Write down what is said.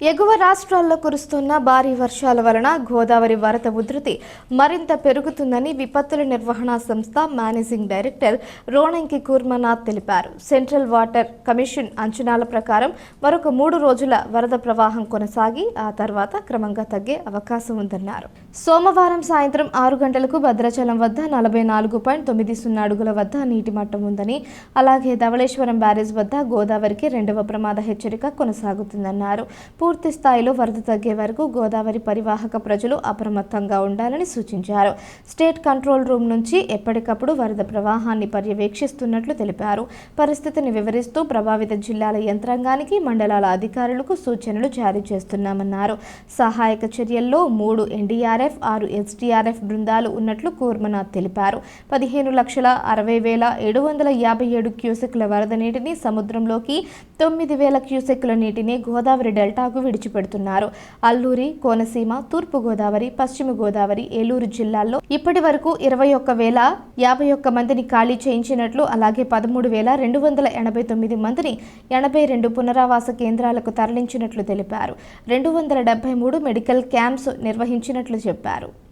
ఎగువ రాష్ట్రాల్లో కురుస్తున్న భారీ వర్షాల వలన గోదావరి వరద ఉధృతి మరింత పెరుగుతుందని విపత్తుల నిర్వహణ సంస్థ మేనేజింగ్ డైరెక్టర్ రోణంకి కూర్మనాథ్ తెలిపారు. సెంట్రల్ వాటర్ కమిషన్ అంచనాల ప్రకారం మరొక మూడు రోజుల వరద ప్రవాహం కొనసాగి ఆ తర్వాత క్రమంగా తగ్గే అవకాశం ఉందన్నారు. సోమవారం సాయంత్రం ఆరు గంటలకు భద్రాచలం వద్ద నలభై నాలుగు పాయింట్ తొమ్మిది సున్నా అడుగుల వద్ద నీటి మట్టం ఉందని అలాగే ధవళేశ్వరం బ్యారేజ్ వద్ద గోదావరికి రెండవ ప్రమాద హెచ్చరిక కొనసాగుతుందన్నారు. పూర్తి స్థాయిలో వరద తగ్గే వరకు గోదావరి పరివాహక ప్రజలు అప్రమత్తంగా ఉండాలని సూచించారు. స్టేట్ కంట్రోల్ రూమ్ నుంచి ఎప్పటికప్పుడు వరద ప్రవాహాన్ని పర్యవేక్షిస్తున్నట్లు తెలిపారు. పరిస్థితిని వివరిస్తూ ప్రభావిత జిల్లాల యంత్రాంగానికి మండలాల అధికారులకు సూచనలు జారీ చేస్తున్నామన్నారు. సహాయక చర్యల్లో మూడు ఎన్డీఆర్ఎఫ్ ఆరు ఎస్డీఆర్ఎఫ్ బృందాలు ఉన్నట్లు కూర్మనాథ్ తెలిపారు. పదిహేను లక్షల అరవై వేల ఏడు వందల యాభై ఏడు క్యూసెక్ల వరద నీటిని సముద్రంలోకి తొమ్మిది వేల క్యూసెక్ల నీటిని గోదావరి డెల్టాకు విడిచిపెడుతున్నారు. అల్లూరి కోనసీమ తూర్పు గోదావరి పశ్చిమ గోదావరి ఏలూరు జిల్లాల్లో ఇప్పటి వరకు ఇరవై ఒక్క వేల యాభై ఒక్క మందిని ఖాళీ చేయించినట్లు అలాగే పదమూడు వేల రెండు వందల ఎనభై తొమ్మిది మందిని ఎనభై రెండు పునరావాస కేంద్రాలకు తరలించినట్లు తెలిపారు. రెండు వందల డెబ్బై మూడు మెడికల్ క్యాంప్స్ నిర్వహించినట్లు చెప్పారు.